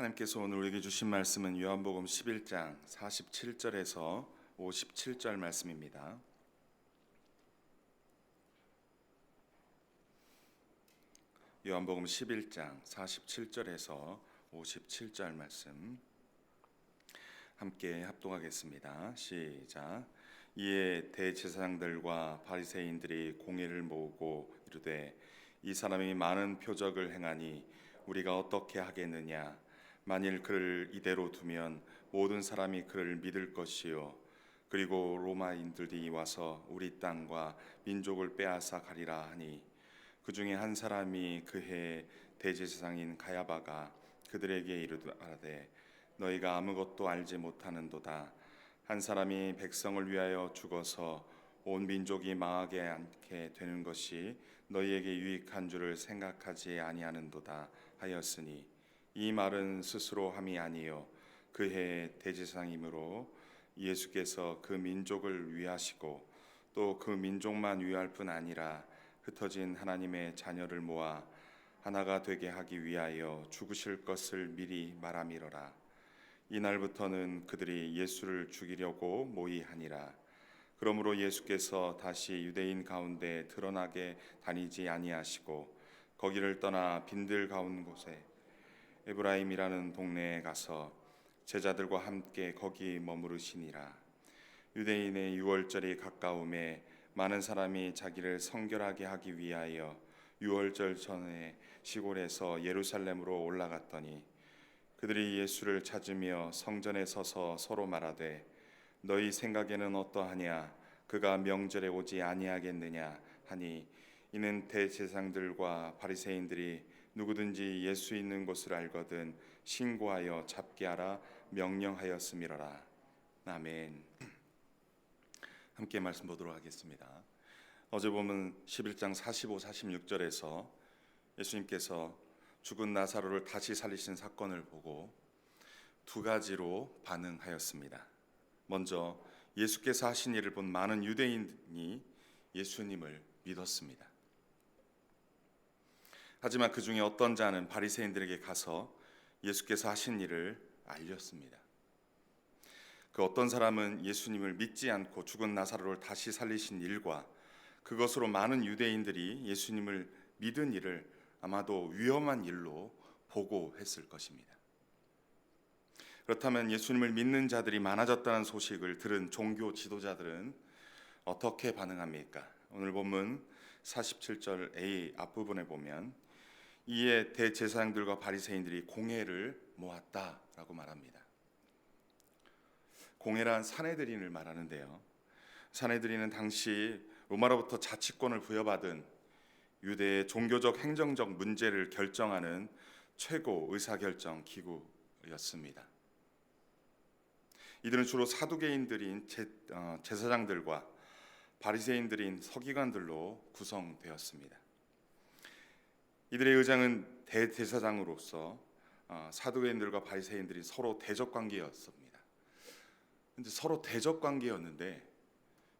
하나님께서 오늘 우리에게 주신 말씀은 요한복음 11장 47절에서 57절 말씀입니다. 요한복음 11장 47절에서 57절 말씀 함께 합동하겠습니다. 시작. 이에 대제사장들과 바리새인들이 공회를 모으고 이르되 이 사람이 많은 표적을 행하니 우리가 어떻게 하겠느냐 만일 그를 이대로 두면 모든 사람이 그를 믿을 것이요. 그리고 로마인들이 와서 우리 땅과 민족을 빼앗아 가리라 하니 그 중에 한 사람이 그해 대제사장인 가야바가 그들에게 이르되 너희가 아무것도 알지 못하는도다. 한 사람이 백성을 위하여 죽어서 온 민족이 망하게 않게 되는 것이 너희에게 유익한 줄을 생각하지 아니하는도다 하였으니 이 말은 스스로 함이 아니요 그해 대제사장이므로 예수께서 그 민족을 위하시고 또 그 민족만 위할 뿐 아니라 흩어진 하나님의 자녀를 모아 하나가 되게 하기 위하여 죽으실 것을 미리 말함이러라. 이날부터는 그들이 예수를 죽이려고 모의하니라. 그러므로 예수께서 다시 유대인 가운데 드러나게 다니지 아니하시고 거기를 떠나 빈들 가운 곳에 에브라임이라는 동네에 가서 제자들과 함께 거기 머무르시니라. 유대인의 유월절이 가까움에 많은 사람이 자기를 성결하게 하기 위하여 유월절 전에 시골에서 예루살렘으로 올라갔더니 그들이 예수를 찾으며 성전에 서서 서로 말하되 너희 생각에는 어떠하냐? 그가 명절에 오지 아니하겠느냐? 하니 이는 대제사장들과 바리새인들이 누구든지 예수 있는 곳을 알거든 신고하여 잡게 하라 명령하였음이로라 아멘. 함께 말씀 보도록 하겠습니다. 어제 보면 11장 45, 46절에서 예수님께서 죽은 나사로를 다시 살리신 사건을 보고 두 가지로 반응하였습니다. 먼저 예수께서 하신 일을 본 많은 유대인이 예수님을 믿었습니다. 하지만 그 중에 어떤 자는 바리새인들에게 가서 예수께서 하신 일을 알렸습니다. 그 어떤 사람은 예수님을 믿지 않고 죽은 나사로를 다시 살리신 일과 그것으로 많은 유대인들이 예수님을 믿은 일을 아마도 위험한 일로 보고했을 것입니다. 그렇다면 예수님을 믿는 자들이 많아졌다는 소식을 들은 종교 지도자들은 어떻게 반응합니까? 오늘 본문 47절 A 앞부분에 보면 이에 대제사장들과 바리새인들이 공회를 모았다라고 말합니다. 공회란 사내들인을 말하는데요. 사내들인은 당시 로마로부터 자치권을 부여받은 유대의 종교적 행정적 문제를 결정하는 최고 의사결정 기구였습니다. 이들은 주로 사두개인들인 제, 어, 제사장들과 바리새인들인 서기관들로 구성되었습니다. 이들의 의장은 대제사장으로서 어, 사두개인들과 바리새인들이 서로 대적 관계였습니다. 근데 서로 대적 관계였는데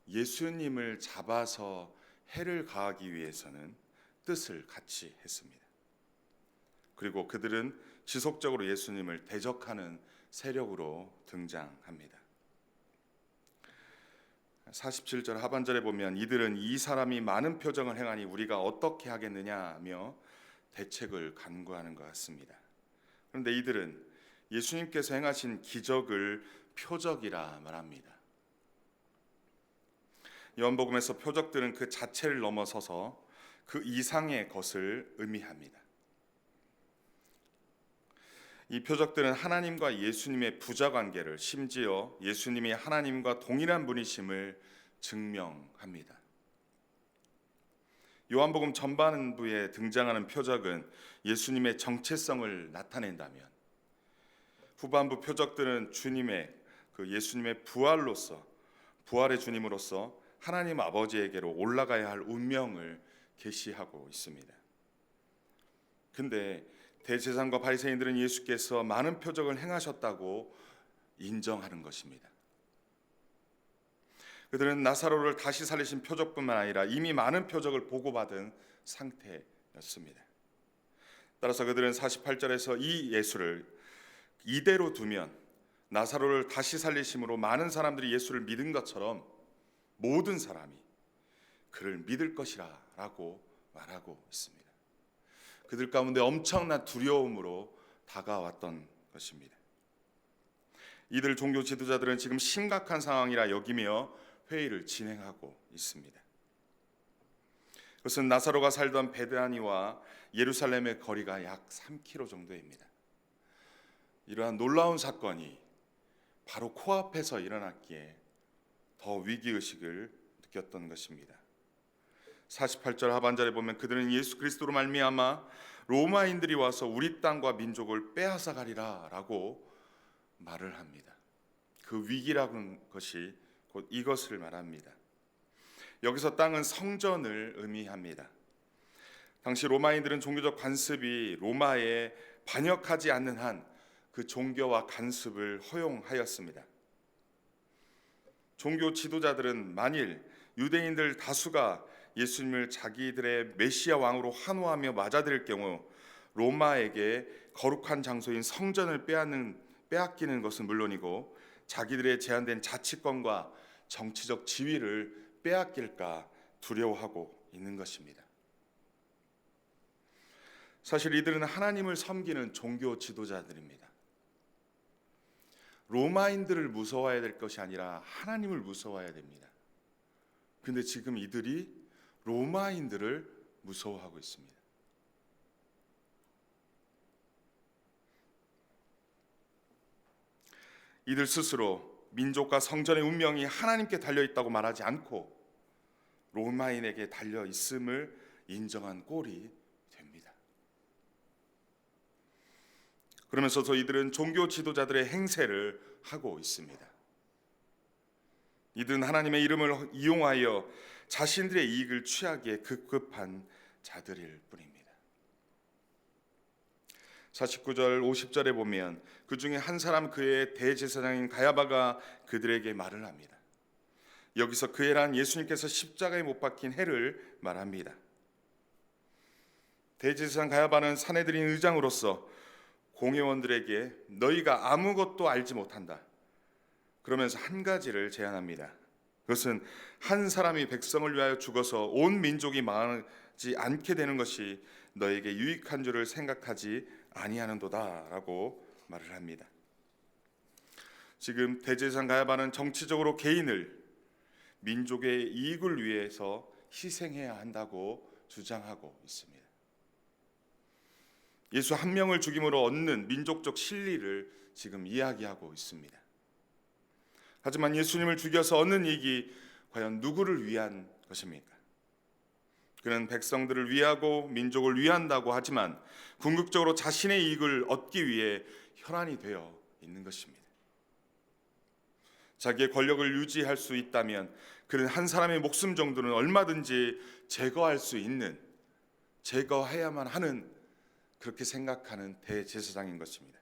예수님을 잡아서 해를 가하기 위해서는 뜻을 같이 했습니다. 그리고 그들은 지속적으로 예수님을 대적하는 세력으로 등장합니다. 47절 하반절에 보면 이들은 이 사람이 많은 표정을 행하니 우리가 어떻게 하겠느냐며 대책을 간구하는 것 같습니다. 그런데 이들은 예수님께서 행하신 기적을 표적이라 말합니다. 요한복음에서 표적들은 그 자체를 넘어서서 그 이상의 것을 의미합니다. 이 표적들은 하나님과 예수님의 부자 관계를 심지어 예수님이 하나님과 동일한 분이심을 증명합니다. 요한복음 전반부에 등장하는 표적은 예수님의 정체성을 나타낸다면 후반부 표적들은 주님의 그 예수님의 부활로서 부활의 주님으로서 하나님 아버지에게로 올라가야 할 운명을 계시하고 있습니다. 근데 대제사장과 바리새인들은 예수께서 많은 표적을 행하셨다고 인정하는 것입니다. 그들은 나사로를 다시 살리신 표적뿐만 아니라 이미 많은 표적을 보고받은 상태였습니다. 따라서 그들은 48절에서 이 예수를 이대로 두면 나사로를 다시 살리심으로 많은 사람들이 예수를 믿은 것처럼 모든 사람이 그를 믿을 것이라라고 말하고 있습니다. 그들 가운데 엄청난 두려움으로 다가왔던 것입니다. 이들 종교 지도자들은 지금 심각한 상황이라 여기며 회의를 진행하고 있습니다. 그것은 나사로가 살던 베드아니와 예루살렘의 거리가 약 3km 정도입니다. 이러한 놀라운 사건이 바로 코앞에서 일어났기에 더 위기 의식을 느꼈던 것입니다. 48절 하반절에 보면 그들은 예수 그리스도로 말미암아 로마인들이 와서 우리 땅과 민족을 빼앗아 가리라라고 말을 합니다. 그 위기라는 것이 곧 이것을 말합니다. 여기서 땅은 성전을 의미합니다. 당시 로마인들은 종교적 관습이 로마에 반역하지 않는 한 그 종교와 간습을 허용하였습니다. 종교 지도자들은 만일 유대인들 다수가 예수님을 자기들의 메시아 왕으로 환호하며 맞아들일 경우 로마에게 거룩한 장소인 성전을 빼앗는 빼앗기는 것은 물론이고 자기들의 제한된 자치권과 정치적 지위를 빼앗길까 두려워하고 있는 것입니다. 사실 이들은 하나님을 섬기는 종교 지도자들입니다. 로마인들을 무서워해야 될 것이 아니라 하나님을 무서워해야 됩니다. 근데 지금 이들이 로마인들을 무서워하고 있습니다. 이들 스스로 민족과 성전의 운명이 하나님께 달려 있다고 말하지 않고 로마인에게 달려 있음을 인정한 꼴이 됩니다. 그러면서 저희들은 종교 지도자들의 행세를 하고 있습니다. 이들은 하나님의 이름을 이용하여 자신들의 이익을 취하기에 급급한 자들일 뿐입니다. 49절 50절에 보면 그 중에 한 사람 그의 대제사장인 가야바가 그들에게 말을 합니다. 여기서 그 해란 예수님께서 십자가에 못 박힌 해를 말합니다. 대제사장 가야바는 사내들인 의장으로서 공회원들에게 너희가 아무것도 알지 못한다. 그러면서 한 가지를 제안합니다. 그것은 한 사람이 백성을 위하여 죽어서 온 민족이 망하지 않게 되는 것이 너에게 유익한 줄을 생각하지 아니하는도다라고 말을 합니다. 지금 대제사장 가야바는 정치적으로 개인을 민족의 이익을 위해서 희생해야 한다고 주장하고 있습니다. 예수 한 명을 죽임으로 얻는 민족적 실리를 지금 이야기하고 있습니다. 하지만 예수님을 죽여서 얻는 이익이 과연 누구를 위한 것입니까? 그는 백성들을 위하고 민족을 위한다고 하지만 궁극적으로 자신의 이익을 얻기 위해 혈안이 되어 있는 것입니다. 자기의 권력을 유지할 수 있다면 그는 한 사람의 목숨 정도는 얼마든지 제거할 수 있는 제거해야만 하는 그렇게 생각하는 대제사장인 것입니다.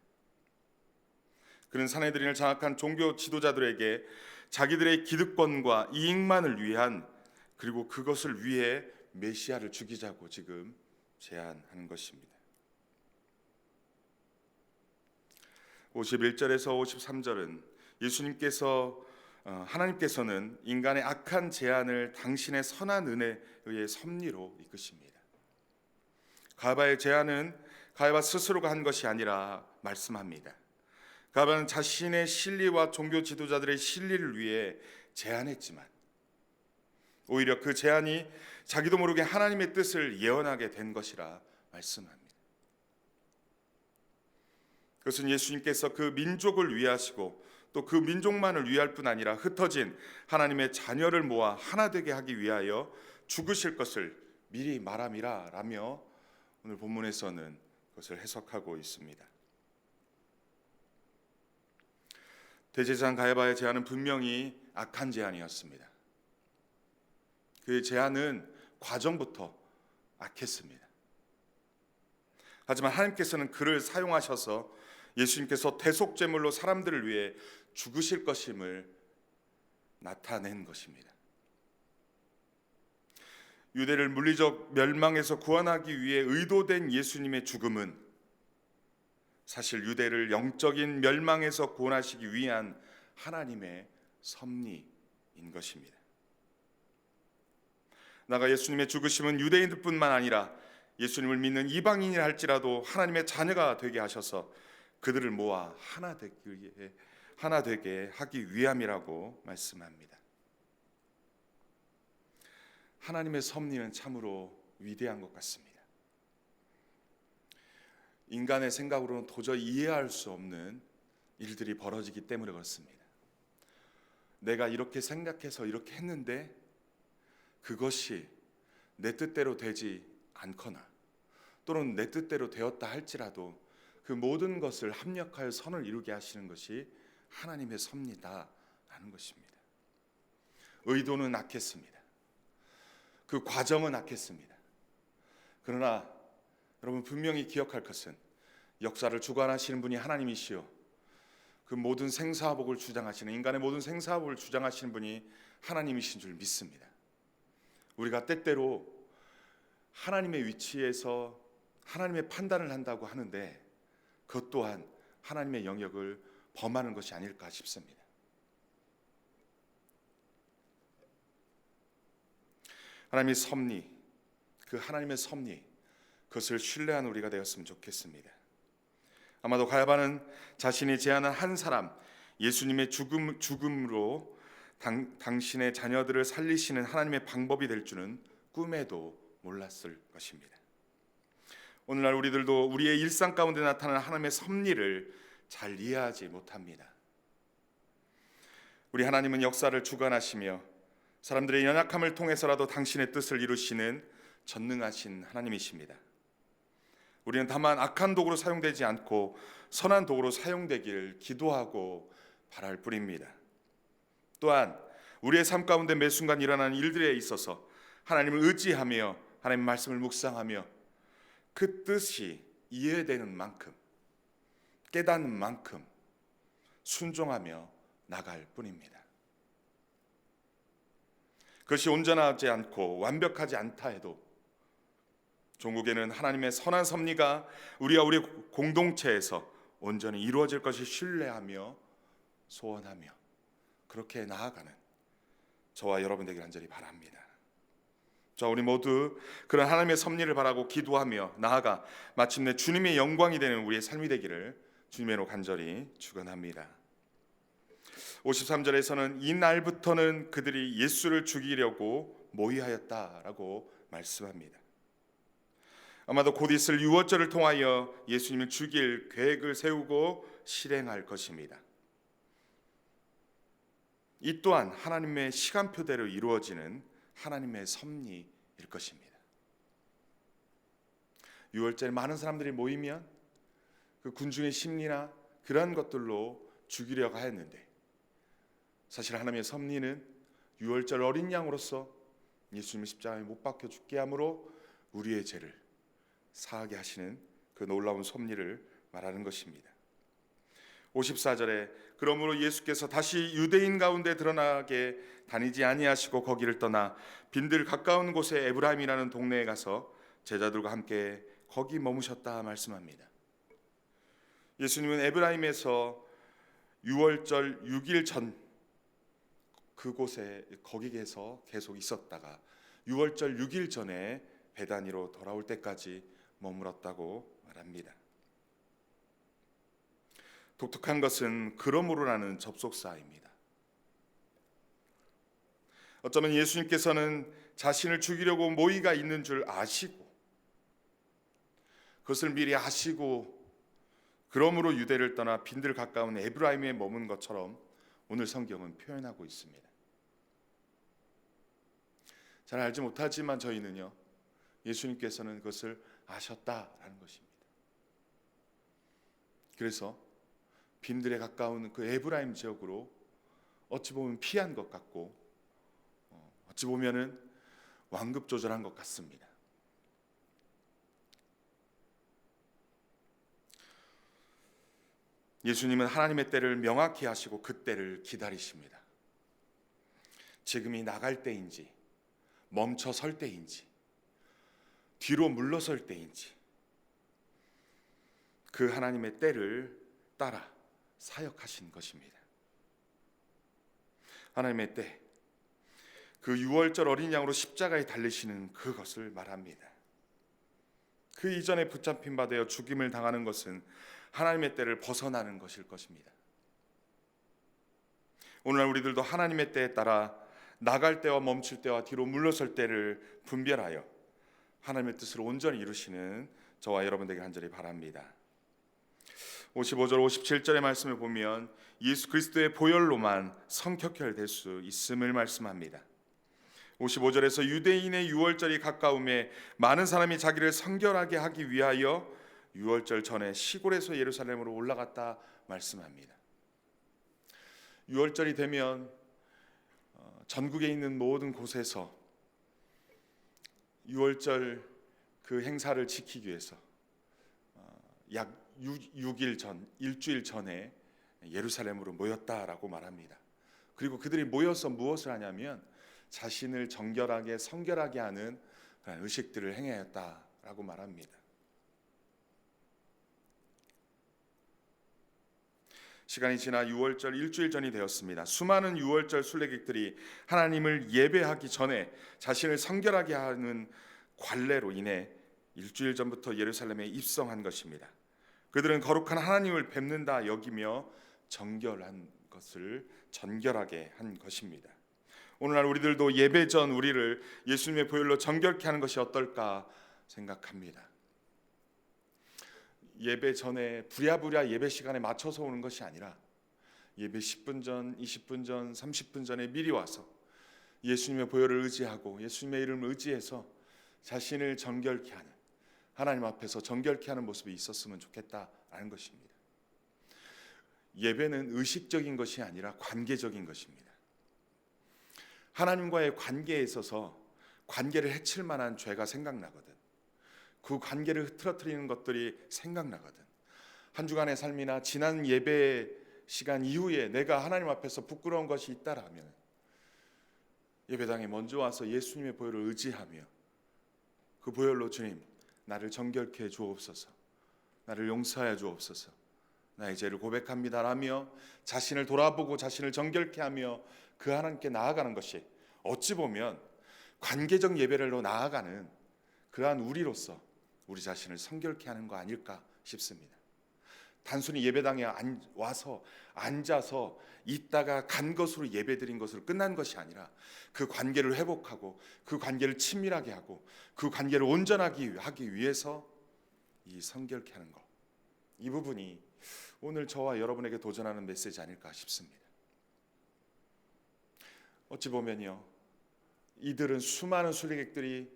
그는 사내들인을 장악한 종교 지도자들에게 자기들의 기득권과 이익만을 위한 그리고 그것을 위해 메시아를 죽이자고 지금 제안하는 것입니다. 51절에서 53절은 예수님께서 어, 하나님께서는 인간의 악한 제안을 당신의 선한 은혜에 의해 섭리로 이끄십니다. 가바의 제안은 가바 스스로가 한 것이 아니라 말씀합니다. 가바는 자신의 실리와 종교 지도자들의 실리를 위해 제안했지만 오히려 그 제안이 자기도 모르게 하나님의 뜻을 예언하게 된 것이라 말씀합니다. 그것은 예수님께서 그 민족을 위하시고 또 그 민족만을 위할 뿐 아니라 흩어진 하나님의 자녀를 모아 하나 되게 하기 위하여 죽으실 것을 미리 말함이라 라며 오늘 본문에서는 그것을 해석하고 있습니다. 대제사장 가야바의 제안은 분명히 악한 제안이었습니다. 그 제안은 과정부터 악했습니다. 하지만 하나님께서는 그를 사용하셔서 예수님께서 대속 제물로 사람들을 위해 죽으실 것임을 나타낸 것입니다. 유대를 물리적 멸망에서 구원하기 위해 의도된 예수님의 죽음은 사실 유대를 영적인 멸망에서 구원하시기 위한 하나님의 섭리인 것입니다. 나가 예수님의 죽으심은 유대인들뿐만 아니라 예수님을 믿는 이방인이라 할지라도 하나님의 자녀가 되게 하셔서 그들을 모아 하나 되게 하나 되게 하기 위함이라고 말씀합니다. 하나님의 섭리는 참으로 위대한 것 같습니다. 인간의 생각으로는 도저히 이해할 수 없는 일들이 벌어지기 때문에 그렇습니다. 내가 이렇게 생각해서 이렇게 했는데 그것이 내 뜻대로 되지 않거나 또는 내 뜻대로 되었다 할지라도 그 모든 것을 합력하여 선을 이루게 하시는 것이 하나님의 섭리다라는 것입니다. 의도는 악했습니다. 그 과정은 악했습니다. 그러나 여러분 분명히 기억할 것은 역사를 주관하시는 분이 하나님이시요 그 모든 생사복을 주장하시는 인간의 모든 생사복을 주장하시는 분이 하나님이신 줄 믿습니다. 우리가 때때로 하나님의 위치에서 하나님의 판단을 한다고 하는데 그것 또한 하나님의 영역을 범하는 것이 아닐까 싶습니다. 하나님의 섭리, 그 하나님의 섭리, 그것을 신뢰하는 우리가 되었으면 좋겠습니다. 아마도 가야바는 자신이 제안한 한 사람, 예수님의 죽음, 죽음으로 당, 당신의 자녀들을 살리시는 하나님의 방법이 될 줄은 꿈에도 몰랐을 것입니다. 오늘날 우리들도 우리의 일상 가운데 나타나는 하나님의 섭리를 잘 이해하지 못합니다. 우리 하나님은 역사를 주관하시며 사람들의 연약함을 통해서라도 당신의 뜻을 이루시는 전능하신 하나님이십니다. 우리는 다만 악한 도구로 사용되지 않고 선한 도구로 사용되길 기도하고 바랄 뿐입니다. 또한 우리의 삶 가운데 매 순간 일어나는 일들에 있어서 하나님을 의지하며 하나님 말씀을 묵상하며 그 뜻이 이해되는 만큼 깨닫는 만큼 순종하며 나갈 뿐입니다. 그것이 온전하지 않고 완벽하지 않다 해도 종국에는 하나님의 선한 섭리가 우리와 우리 공동체에서 온전히 이루어질 것을 신뢰하며 소원하며 그렇게 나아가는 저와 여러분 되길 간절히 바랍니다. 자, 우리 모두 그런 하나님의 섭리를 바라고 기도하며 나아가 마침내 주님의 영광이 되는 우리의 삶이 되기를 주님으로 간절히 축원합니다. 53절에서는 이 날부터는 그들이 예수를 죽이려고 모의하였다라고 말씀합니다. 아마도 곧 있을 유월절을 통하여 예수님을 죽일 계획을 세우고 실행할 것입니다. 이 또한 하나님의 시간표대로 이루어지는 하나님의 섭리일 것입니다. 유월절 많은 사람들이 모이면 그 군중의 심리나 그러한 것들로 죽이려고 했는데 사실 하나님의 섭리는 유월절 어린 양으로서 예수님의 십자가에 못 박혀 죽게 함으로 우리의 죄를 사하게 하시는 그 놀라운 섭리를 말하는 것입니다. 54절에 그러므로 예수께서 다시 유대인 가운데 드러나게 다니지 아니하시고 거기를 떠나 빈들 가까운 곳에 에브라임이라는 동네에 가서 제자들과 함께 거기 머무셨다 말씀합니다. 예수님은 에브라임에서 6월절 6일 전 그곳에 거기에서 계속 있었다가 6월절 6일 전에 베다니로 돌아올 때까지 머물었다고 말합니다. 독특한 것은 그러므로라는 접속사입니다. 어쩌면 예수님께서는 자신을 죽이려고 모의가 있는 줄 아시고 그것을 미리 아시고 그러므로 유대를 떠나 빈들 가까운 에브라임에 머문 것처럼 오늘 성경은 표현하고 있습니다. 잘 알지 못하지만 저희는요 예수님께서는 그것을 아셨다라는 것입니다. 그래서 빈들에 가까운 그 에브라임 지역으로 어찌 보면 피한 것 같고 어, 어찌 보면은 완급 조절한 것 같습니다. 예수님은 하나님의 때를 명확히 하시고 그 때를 기다리십니다. 지금이 나갈 때인지 멈춰 설 때인지 뒤로 물러설 때인지 그 하나님의 때를 따라 사역하신 것입니다. 하나님의 때, 그 6월절 어린 양으로 십자가에 달리시는 그것을 말합니다. 그 이전에 붙잡힌 바 되어 죽임을 당하는 것은 하나님의 때를 벗어나는 것일 것입니다. 오늘날 우리들도 하나님의 때에 따라 나갈 때와 멈출 때와 뒤로 물러설 때를 분별하여 하나님의 뜻을 온전히 이루시는 저와 여러분에게 간절히 바랍니다. 55절 57절의 말씀을 보면 예수 그리스도의 보혈로만 성격혈될 수 있음을 말씀합니다. 55절에서 유대인의 유월절이 가까움에 많은 사람이 자기를 성결하게 하기 위하여 유월절 전에 시골에서 예루살렘으로 올라갔다 말씀합니다. 유월절이 되면 어, 전국에 있는 모든 곳에서 유월절 그 행사를 지키기 위해서 어, 약 6, 일 전, 일주일 전에 예루살렘으로 모였다라고 말합니다. 그리고 그들이 모여서 무엇을 하냐면 자신을 정결하게 성결하게 하는 그런 의식들을 행하였다라고 말합니다. 시간이 지나 6월절 일주일 전이 되었습니다. 수많은 6월절 순례객들이 하나님을 예배하기 전에 자신을 성결하게 하는 관례로 인해 일주일 전부터 예루살렘에 입성한 것입니다. 그들은 거룩한 하나님을 뵙는다 여기며 정결한 것을 전결하게 한 것입니다. 오늘날 우리들도 예배 전 우리를 예수님의 보혈로 정결케 하는 것이 어떨까 생각합니다. 예배 전에 부랴부랴 예배 시간에 맞춰서 오는 것이 아니라 예배 10분 전, 20분 전, 30분 전에 미리 와서 예수님의 보혈을 의지하고 예수님의 이름을 의지해서 자신을 정결케 하는 하나님 앞에서 정결케 하는 모습이 있었으면 좋겠다라는 것입니다. 예배는 의식적인 것이 아니라 관계적인 것입니다. 하나님과의 관계에 있어서 관계를 해칠 만한 죄가 생각나거든. 그 관계를 흐트러뜨리는 것들이 생각나거든. 한 주간의 삶이나 지난 예배 시간 이후에 내가 하나님 앞에서 부끄러운 것이 있다라면 예배당에 먼저 와서 예수님의 보혈을 의지하며 그 보혈로 주님 나를 정결케 해 주옵소서. 나를 용서하여 주옵소서. 나의 죄를 고백합니다라며 자신을 돌아보고 자신을 정결케 하며 그 하나님께 나아가는 것이 어찌 보면 관계적 예배를로 나아가는 그러한 우리로서 우리 자신을 성결케 하는 거 아닐까 싶습니다. 단순히 예배당에 와서 앉아서 있다가 간 것으로 예배드린 것으로 끝난 것이 아니라 그 관계를 회복하고 그 관계를 친밀하게 하고 그 관계를 온전하게 하기 위해서 이 성결케 하는 것. 이 부분이 오늘 저와 여러분에게 도전하는 메시지 아닐까 싶습니다. 어찌 보면요. 이들은 수많은 순례객들이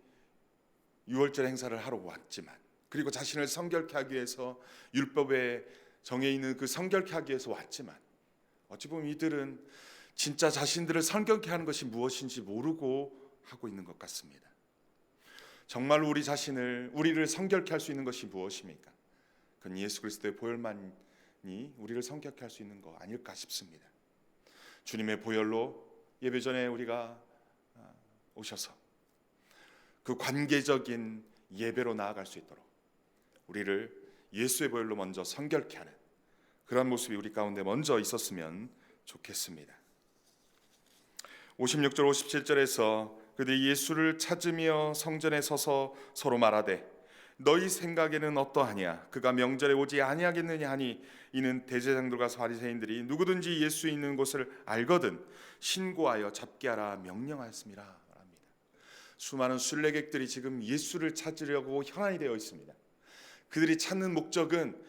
6월절 행사를 하러 왔지만 그리고 자신을 성결케 하기 위해서 율법에 정해 있는 그 성결케 하기 위해서 왔지만 어찌 보면 이들은 진짜 자신들을 성결케 하는 것이 무엇인지 모르고 하고 있는 것 같습니다. 정말 우리 자신을 우리를 성결케 할 수 있는 것이 무엇입니까? 그건 예수 그리스도의 보혈만이 우리를 성결케 할 수 있는 거 아닐까 싶습니다. 주님의 보혈로 예배 전에 우리가 아, 오셔서 그 관계적인 예배로 나아갈 수 있도록 우리를 예수의 보혈로 먼저 성결케 하는 그런 모습이 우리 가운데 먼저 있었으면 좋겠습니다. 56절 57절에서 그들이 예수를 찾으며 성전에 서서 서로 말하되 너희 생각에는 어떠하냐 그가 명절에 오지 아니하겠느냐 하니 이는 대제사장들과 바리새인들이 누구든지 예수 있는 곳을 알거든 신고하여 잡게 하라 명령하였습니다. 수많은 순례객들이 지금 예수를 찾으려고 현안이 되어 있습니다. 그들이 찾는 목적은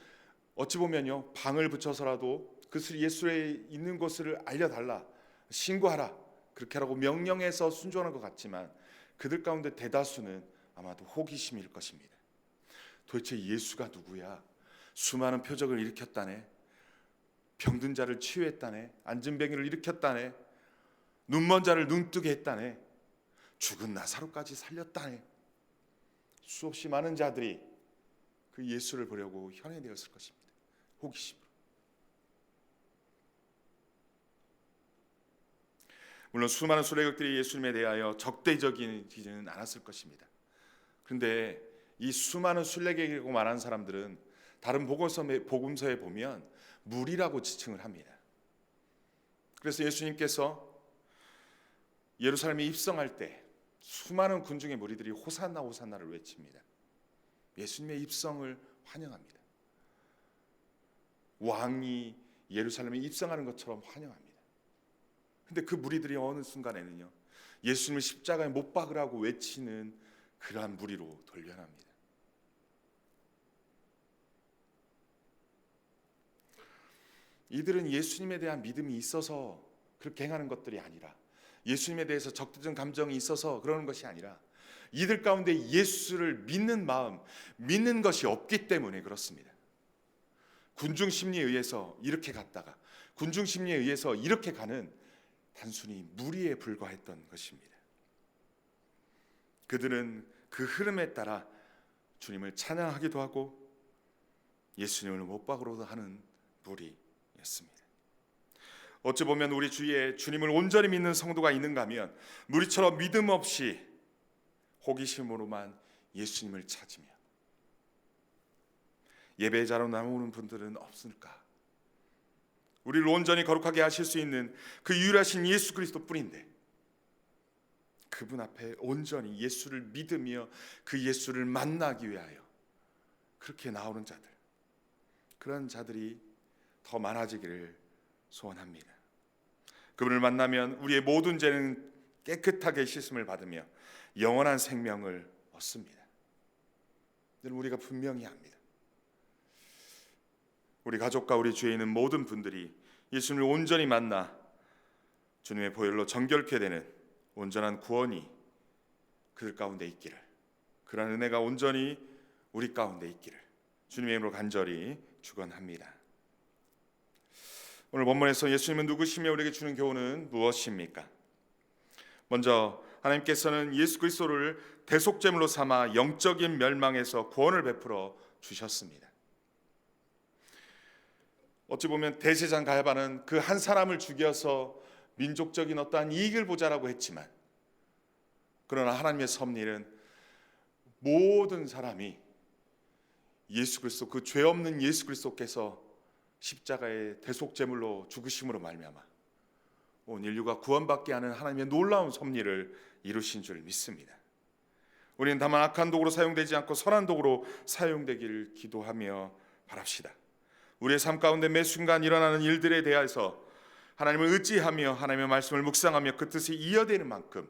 어찌 보면요 방을 붙여서라도 그 예수의 있는 곳을 알려달라 신고하라 그렇게 하라고 명령해서 순종하는 것 같지만 그들 가운데 대다수는 아마도 호기심일 것입니다. 도대체 예수가 누구야? 수많은 표적을 일으켰다네. 병든 자를 치유했다네. 앉은 병이를 일으켰다네. 눈먼 자를 눈뜨게 했다네. 죽은 나사로까지 살렸다네. 수없이 많은 자들이 그 예수를 보려고 현해되었을 것입니다. 호기심으로. 물론 수많은 수레객들이 예수님에 대하여 적대적이지는 않았을 것입니다. 그런데 이 수많은 순례객이고 말한 사람들은 다른 복음서에, 복음서에 보면 물이라고 지칭을 합니다. 그래서 예수님께서 예루살렘에 입성할 때 수많은 군중의 무리들이 호산나 호산나를 외칩니다. 예수님의 입성을 환영합니다. 왕이 예루살렘에 입성하는 것처럼 환영합니다. 근데 그 무리들이 어느 순간에는요. 예수님을 십자가에 못 박으라고 외치는 그러한 무리로 돌변합니다. 이들은 예수님에 대한 믿음이 있어서 그렇게 행하는 것들이 아니라 예수님에 대해서 적대적 감정이 있어서 그러는 것이 아니라 이들 가운데 예수를 믿는 마음, 믿는 것이 없기 때문에 그렇습니다. 군중 심리에 의해서 이렇게 갔다가 군중 심리에 의해서 이렇게 가는 단순히 무리에 불과했던 것입니다. 그들은 그 흐름에 따라 주님을 찬양하기도 하고 예수님을 못 박으로도 하는 무리였습니다. 어찌 보면 우리 주위에 주님을 온전히 믿는 성도가 있는가 하면 무리처럼 믿음 없이 호기심으로만 예수님을 찾으며 예배자로 나오는 분들은 없을까? 우리를 온전히 거룩하게 하실 수 있는 그 유일하신 예수 그리스도 뿐인데 그분 앞에 온전히 예수를 믿으며 그 예수를 만나기 위하여 그렇게 나오는 자들 그런 자들이 더 많아지기를 소원합니다. 그분을 만나면 우리의 모든 죄는 깨끗하게 씻음을 받으며 영원한 생명을 얻습니다. 우리가 분명히 압니다. 우리 가족과 우리 주위에 있는 모든 분들이 예수님을 온전히 만나 주님의 보혈로 정결케 되는 온전한 구원이 그들 가운데 있기를 그런 은혜가 온전히 우리 가운데 있기를 주님의 이름으로 간절히 축원합니다. 오늘 본문에서 예수님은 누구시며 우리에게 주는 교훈은 무엇입니까? 먼저 하나님께서는 예수 그리스도를 대속제물로 삼아 영적인 멸망에서 구원을 베풀어 주셨습니다. 어찌 보면 대제사장 가야바는 그 한 사람을 죽여서 민족적인 어떠한 이익을 보자라고 했지만 그러나 하나님의 섭리는 모든 사람이 예수 그리스도 그 죄 없는 예수 그리스도께서 십자가의 대속 제물로 죽으심으로 말미암아 온 인류가 구원받게 하는 하나님의 놀라운 섭리를 이루신 줄 믿습니다. 우리는 다만 악한 도구로 사용되지 않고 선한 도구로 사용되기를 기도하며 바랍시다. 우리의 삶 가운데 매 순간 일어나는 일들에 대해서 하나님을 의지하며 하나님의 말씀을 묵상하며 그 뜻이 이어되는 만큼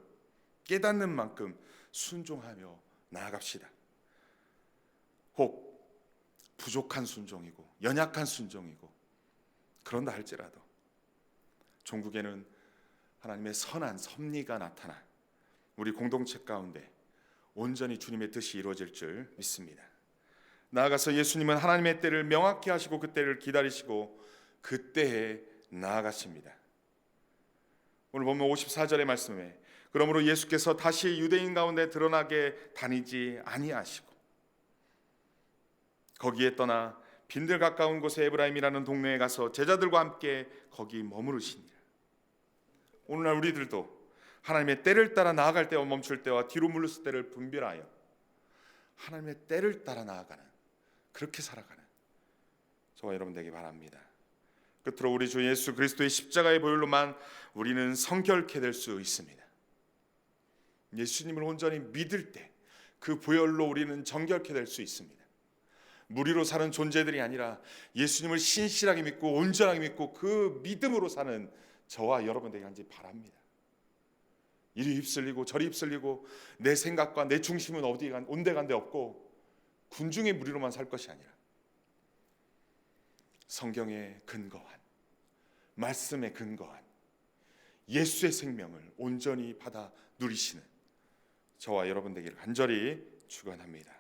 깨닫는 만큼 순종하며 나아갑시다. 혹 부족한 순종이고 연약한 순종이고 그런다 할지라도 종국에는 하나님의 선한 섭리가 나타나 우리 공동체 가운데 온전히 주님의 뜻이 이루어질 줄 믿습니다. 나아가서 예수님은 하나님의 때를 명확히 하시고 그 때를 기다리시고 그 때에 나아가십니다. 오늘 보면 54절의 말씀에 그러므로 예수께서 다시 유대인 가운데 드러나게 다니지 아니하시고 거기에 떠나 빈들 가까운 곳에 에브라임이라는 동네에 가서 제자들과 함께 거기 머무르시니라. 오늘날 우리들도 하나님의 때를 따라 나아갈 때와 멈출 때와 뒤로 물렀을 때를 분별하여 하나님의 때를 따라 나아가는 그렇게 살아가는 저와 여러분 되기 바랍니다. 끝으로 우리 주 예수 그리스도의 십자가의 보혈로만 우리는 성결케 될 수 있습니다. 예수님을 온전히 믿을 때 그 보혈로 우리는 정결케 될 수 있습니다. 무리로 사는 존재들이 아니라 예수님을 신실하게 믿고 온전하게 믿고 그 믿음으로 사는 저와 여러분 되게 한지 바랍니다. 이리 휩쓸리고 저리 휩쓸리고 내 생각과 내 중심은 어디 간 온데간데 없고 군중의 무리로만 살 것이 아니라 성경에 근거한 말씀에 근거한 예수의 생명을 온전히 받아 누리시는 저와 여러분 되기를 간절히 축원합니다.